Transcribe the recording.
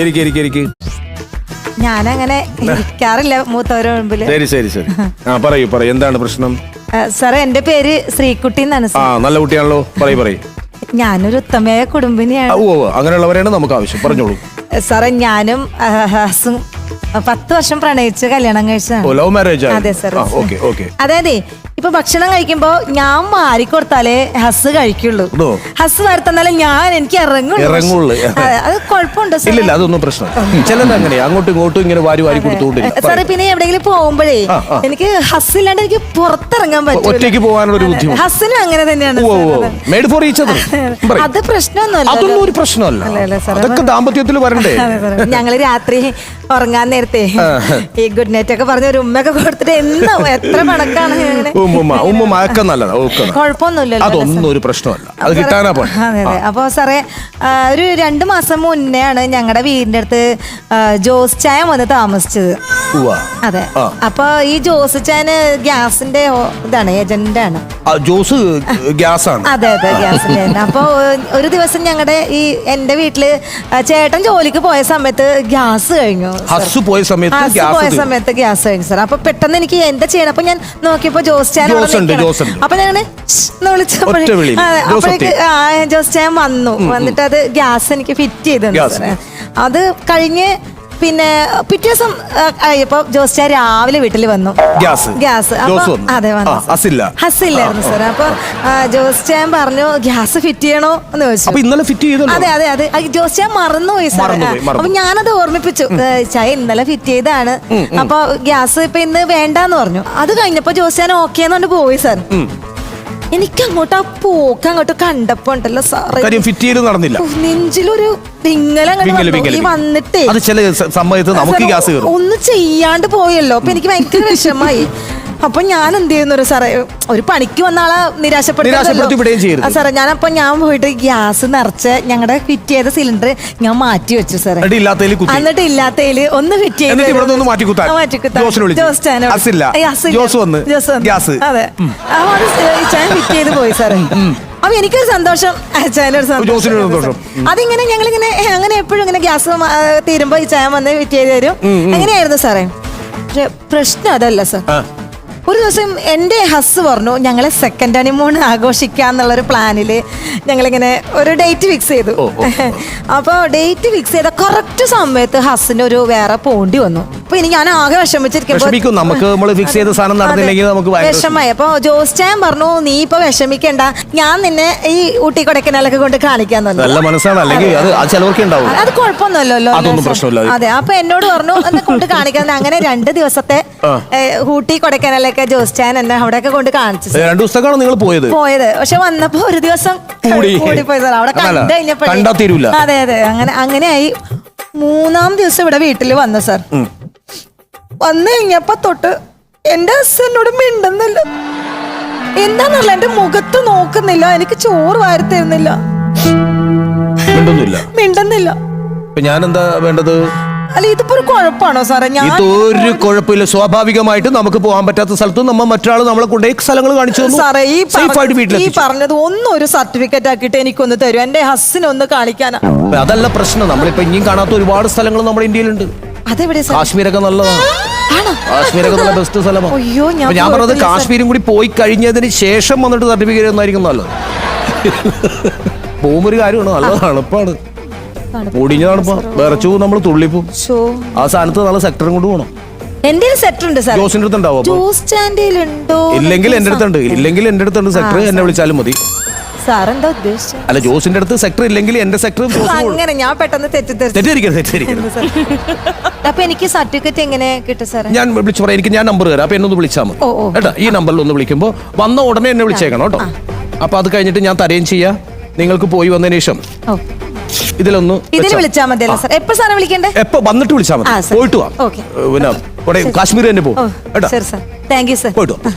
ഇരിക്ക് ഇരിക്ക് ഇരിക്ക് ഞാനങ്ങനെ ഇരിക്കാറില്ല മൂത്തവരുടെ മുമ്പിൽ. ശരി ശരി ശരി. ആ പറയൂ പറയൂ. എന്താണ് പ്രശ്നം? സാറേ എന്റെ പേര് ശ്രീകുട്ടി എന്നാണ് ആ നല്ല കുട്ടിയാണല്ലോ. പറയൂ പറയൂ. ഞാനൊരു ഉത്തമയായ കുടുംബിനിയാണ്. ഓ അങ്ങനെയുള്ളവരെയാണ് നമുക്ക് ആവശ്യം. പറഞ്ഞോളൂ. സാറേ ഞാനും ഹസും പത്ത് വർഷം പ്രണയിച്ച് കല്യാണം കഴിച്ചതാണ്. ലവ് മാരേജ് അതെ സാർ അതായത് ഇപ്പൊ ഭക്ഷണം കഴിക്കുമ്പോ ഞാൻ മാറി കൊടുത്താലേ ഹസ് കഴിക്കുള്ളൂ. ഹസ് വരുത്തന്നാലേ ഞാൻ എനിക്ക് ഇറങ്ങുള്ളൂ. അത് കുഴപ്പമുണ്ടോ ഇല്ല അതൊന്നും പ്രശ്നം ചിലത് അങ്ങനെ അങ്ങോട്ടും ഇങ്ങോട്ടും ഇങ്ങനെ വാരി വാരി സാറേ പിന്നെ എവിടെയെങ്കിലും പോകുമ്പോഴേ. എനിക്ക് ഹസ് ഇല്ലാണ്ട് എനിക്ക് പുറത്തിറങ്ങാൻ പറ്റും ഒറ്റയ്ക്ക് പോകാനുള്ള ഒരു ബുദ്ധിമുട്ട്. ഹസ്സിനും അങ്ങനെ തന്നെയാണ് അതെ. പ്രശ്നമൊന്നുമല്ല അതൊന്നും ഒരു പ്രശ്നമല്ല. അതൊക്കെ ദാമ്പത്യത്തിൽ വരണ്ടേ. ഞങ്ങൾ രാത്രി ഉറങ്ങാൻ നേരത്തെ ഈ ഗുഡ് നൈറ്റ് ഒക്കെ പറഞ്ഞ ഒരു ഉമ്മയൊക്കെ കൊടുത്തിട്ട് എന്നോ എത്ര പണക്കാണ് ഇങ്ങനെ ഉമ്മുമ്മ ഉമ്മുമ്മ ഒക്കെ നല്ലതാ ഒക്കെ കുഴപ്പമൊന്നുമില്ലല്ലോ അതൊന്നും ഒരു പ്രശ്നമല്ല. അത് കിട്ടാനാ പണി. അതെ. അതെ അപ്പൊ സാറേ ആ, ഒരു രണ്ട് മാസം മുന്നെയാണ് ഞങ്ങളുടെ വീടിന്റെ അടുത്ത് ആ, ജോസ് ചായ വന്ന് താമസിച്ചത്. ഉവ്വ. അതെ. ആ. അപ്പൊ ഈ ജോസ് ചായന് ഗ്യാസിന്റെ ഓ- ഇതാണ് ഏജന്റാണ് ആ, ജോസ് ഗ്യാസ് ആണ് അതെ അതെ ഗ്യാസിന്റെ തന്നെ. അപ്പൊ ഒരു ദിവസം ഞങ്ങളുടെ ഈ എന്റെ വീട്ടിൽ ആ, ചേട്ടൻ ജോലിക്ക് പോയ സമയത്ത് ഗ്യാസ് കഴിഞ്ഞു സർ. ഹസ് പോയ സമയത്ത് ഹസ് ഗ്യാസ് പോയ തീർന്നു. സമയത്ത് ഗ്യാസ് കഴിഞ്ഞു സാർ. അപ്പൊ പെട്ടെന്ന് എനിക്ക് എന്താ ചെയ്യണം? അപ്പൊ ഞാൻ നോക്കിയപ്പോ ജോസ് ജോസ് ഉണ്ട്, ജോസ് ഉണ്ട്. അപ്പൊ ഞാൻ വിളിച്ചപ്പോഴേ ഒറ്റ വിളിയിൽ. അതെ, ജോസ് അപ്പോഴേക്ക് ആ, ജോസ് ചാൻ വന്നു വന്നിട്ട് അത് ഗ്യാസ് എനിക്ക് ഫിറ്റ് ചെയ്തു ഗ്യാസ്. അത് കഴിഞ്ഞ് പിന്നെ പിറ്റേ ദിവസം ഇപ്പൊ ആയപ്പോ ജോസ് ചാൻ രാവിലെ വീട്ടിൽ വന്നു. ഗ്യാസ്. ഗ്യാസ്. അതെ വന്നു. ഹസ്സില്ലായിരുന്നു സാർ അപ്പൊ ജോസ്റ്റാൻ ജോസ് ചാൻ പറഞ്ഞു ഗ്യാസ് ഫിറ്റ് ചെയ്യണോ? എന്ന് ചോദിച്ചു. ഇന്നലെ ഫിറ്റ് ചെയ്തു അതെ അതെ അതെ. ജോസ്റ്റാൻ ജോസ് ചാൻ മറന്നുപോയി സാർ. അപ്പൊ ഞാനത് ഓർമ്മിപ്പിച്ചു. ചായ ഇന്നലെ ഫിറ്റ് ചെയ്താണ് അപ്പൊ ഗ്യാസ് ഇപ്പൊ ഇന്ന് വേണ്ടെന്ന് പറഞ്ഞു. അത് കഴിഞ്ഞപ്പോ ജോസ് ചാൻ ഓക്കെ എന്നുകൊണ്ട് പോയി സാർ. എനിക്ക് അങ്ങോട്ട് ആ പോക്ക് അങ്ങോട്ട് കണ്ടപ്പോ ഉണ്ടല്ലോ സാറേ. കാര്യം ഫിറ്റ് ചെയ്ത് നടന്നില്ല. ഉഫ്, നെഞ്ചിലൊരു വിങ്ങൽ. വന്നിട്ടേ അത് ചില സമയത്ത് നമുക്ക് ഗ്യാസ് കയറും. ഒന്നും ചെയ്യാണ്ട് പോയല്ലോ. അപ്പൊ എനിക്ക് ഭയങ്കര വിഷമായി അപ്പൊ ഞാൻ എന്ത് ചെയ്യുന്നു? സാറേ ഒരു പണിക്ക് വന്ന ആളെ നിരാശപ്പെടുത്തി വിടുകയും ചെയ്യരുത്. സാറേ ഞാനപ്പോ ഞാൻ പോയിട്ട് ഗ്യാസ് നിറച്ച് ഞങ്ങളുടെ ഫിറ്റ് ചെയ്ത സിലിണ്ടർ ഞാൻ മാറ്റി വെച്ചു സാറേ. എന്നിട്ട് ഇല്ലാത്തതിൽ ഇല്ലാത്തതിൽ ഒന്ന് ഫിറ്റ് ചെയ്ത് മാറ്റി. ഗ്യാസ്. അതെ. അപ്പൊ ഫിറ്റ് ചെയ്ത് പോയി സാറേ. അപ്പൊ എനിക്കൊരു സന്തോഷം. ജോസിനൊരു സന്തോഷം. അതിങ്ങനെ ഞങ്ങളിങ്ങനെ ഇങ്ങനെ അങ്ങനെ എപ്പോഴും ഇങ്ങനെ ഗ്യാസ് തീരുമ്പോ ഈ ചായ വന്ന് ഫിറ്റ് ചെയ്ത് തരും. എങ്ങനെയായിരുന്നു സാറേ? പ്രശ്നം അതല്ല സാർ. ഒരു ദിവസം എന്റെ ഹസ് പറഞ്ഞു ഞങ്ങളെ സെക്കൻഡ് ഹണിമൂൺ ആഘോഷിക്കാന്നുള്ളൊരു പ്ലാനിൽ ഞങ്ങളിങ്ങനെ ഒരു ഡേറ്റ് ഫിക്സ് ചെയ്തു. അപ്പോൾ ഡേറ്റ് ഫിക്സ് ചെയ്ത കറക്റ്റ് സമയത്ത് ഹസ്സിന് ഒരു വേറെ പോണ്ടി വന്നു. അപ്പൊ ഇനി ഞാൻ ആകെ വിഷമിച്ചിരിക്കും നമുക്ക് നമ്മൾ ഫിക്സ് ചെയ്ത സാധനം നടന്നില്ലെങ്കിൽ നമുക്ക് വിഷമായി അപ്പൊ ജോസ് ചാൻ പറഞ്ഞു നീ ഇപ്പൊ വിഷമിക്കണ്ട. ഞാൻ നിന്നെ ഈ ഊട്ടി കൊടക്കനാലൊക്കെ കൊണ്ട് കാണിക്കാൻ നല്ല മനസ്സാണ്. അല്ലെങ്കിൽ അത്. കുഴപ്പമൊന്നുമല്ലോ ചിലവർക്ക് ഉണ്ടാവും. അത് പ്രശ്നമില്ല. അതെ. അപ്പൊ എന്നോട് പറഞ്ഞു എന്നെ കൊണ്ട് കാണിക്കാൻ അങ്ങനെ രണ്ട് ദിവസത്തെ ഊട്ടി കൊടക്കനാലൊക്കെ ജോസ് ചാൻ എന്നെ അവിടെയൊക്കെ കൊണ്ട് കാണിച്ചു. ഏ, രണ്ടു ദിവസത്തേക്കാണ് നിങ്ങൾ പോയത്? പോയത്. പക്ഷെ വന്നപ്പോ ഒരു ദിവസം അവിടെ അതല്ല, കണ്ടു കഴിഞ്ഞപ്പോഴേ അതെ അതെ. അങ്ങനെ അങ്ങനെയായി മൂന്നാം ദിവസം ഇവിടെ വീട്ടിൽ വന്നു സാർ. വന്നു കഴിഞ്ഞപ്പോ തൊട്ട് എന്റെ ഹസ്ബൻഡോട് മിണ്ടുന്നില്ല. എന്താന്നല്ല എന്റെ മുഖത്ത് നോക്കുന്നില്ല. എനിക്ക് ചോറ് വാരി തരുന്നില്ല. മിണ്ടുന്നില്ല. മിണ്ടുന്നില്ല. ഞാൻ എന്താ വേണ്ടത്? അല്ല ഇതിപ്പോ ഒരു കുഴപ്പമാണോ സാറേ? ഞാൻ ഒരു കുഴപ്പമില്ല. സ്വാഭാവികമായിട്ട് നമുക്ക് പോകാൻ പറ്റാത്ത സ്ഥലത്ത് നമ്മൾ മറ്റൊരാൾ നമ്മളെ കൊണ്ട് സ്ഥലങ്ങൾ കാണിച്ചു സാറേ ഈ ഈ പറഞ്ഞത് ഒന്നും ഒരു സർട്ടിഫിക്കറ്റ് ആക്കിയിട്ട് എനിക്കൊന്ന് തരും. എന്റെ ഹസ്സിന് ഒന്ന് കാണിക്കാനാ. അതല്ല പ്രശ്നം. നമ്മളിപ്പോ ഇനിയും കാണാത്ത ഒരുപാട് സ്ഥലങ്ങൾ നമ്മുടെ ഇന്ത്യയിലുണ്ട്. അതെവിടെ കാശ്മീരൊക്കെ നല്ലതാണ്. കാശ്മീരൊക്കെ നല്ല ബെസ്റ്റ് സ്ഥലമാണ് അയ്യോ, ഞാൻ ഞാൻ പറഞ്ഞത് കാശ്മീരും കൂടി പോയി കഴിഞ്ഞതിന് ശേഷം വന്നിട്ട് സർട്ടിഫിക്കറ്റ് ഒന്നായിരിക്കും നല്ലത് പോകുമ്പോ ഒരു കാര്യമാണ് നല്ല തണുപ്പാണ്. പൊടിഞ്ഞ തണുപ്പാ. വിറച്ചു നമ്മൾ തുള്ളിപ്പോ. ആ സ്ഥാനത്ത് നല്ല സെക്ടറും കൊണ്ട് പോകണം എന്റെ സെറ്റ് ഉണ്ട് സാർ ജോസിന്റെ അടുത്ത് ഉണ്ടാവും അപ്പൊ. ജോസ് സ്റ്റാൻഡിൽ ഉണ്ടോ ഇല്ലെങ്കിൽ എന്റെ അടുത്തുണ്ട്. ഇല്ലെങ്കിൽ എന്റെ അടുത്തുണ്ട് സെക്ടർ എന്നെ വിളിച്ചാലും മതി. സാർ എന്താ ഉദ്ദേശിച്ചത് അല്ല ജോസിന്റെ അടുത്ത് സെക്ടർ ഇല്ലെങ്കിൽ എന്റെ സെക്ടർ അങ്ങനെ ഞാൻ പെട്ടെന്ന് തെറ്റിദ്ധരിച്ചു. തെറ്റിരിക്കരുത് തെറ്റിരിക്കരുത് അപ്പൊ എനിക്ക് സർട്ടിഫിക്കറ്റ് എങ്ങനെ കിട്ടും സാർ ഞാൻ വിളിച്ചു പറയാം എനിക്ക് ഞാൻ നമ്പർ തരാം. അപ്പൊ എന്നൊന്ന് വിളിച്ചാൽ മതി. കേട്ടോ ഈ നമ്പറിൽ ഒന്ന് വിളിക്കുമ്പോൾ വന്ന ഉടനെ എന്നെ വിളിച്ചേക്കണം കേട്ടോ. അപ്പൊ അത് കഴിഞ്ഞിട്ട് ഞാൻ തരുകയും ചെയ്യാം. നിങ്ങൾക്ക് പോയി വന്നതിന് ശേഷം. ഇതിലൊന്ന് വെച്ചാ- വിളിച്ചാൽ മതിയല്ലോ സാർ എപ്പോ സാറെ വിളിക്കണ്ടേ? എപ്പോ വന്നിട്ട് വിളിച്ചാൽ മതി. പോയിട്ട് വാ. പിന്നെ കാശ്മീർ തന്നെ പോകും കേട്ടോ. സാർ താങ്ക് യു സാർ പോയിട്ട് വാ.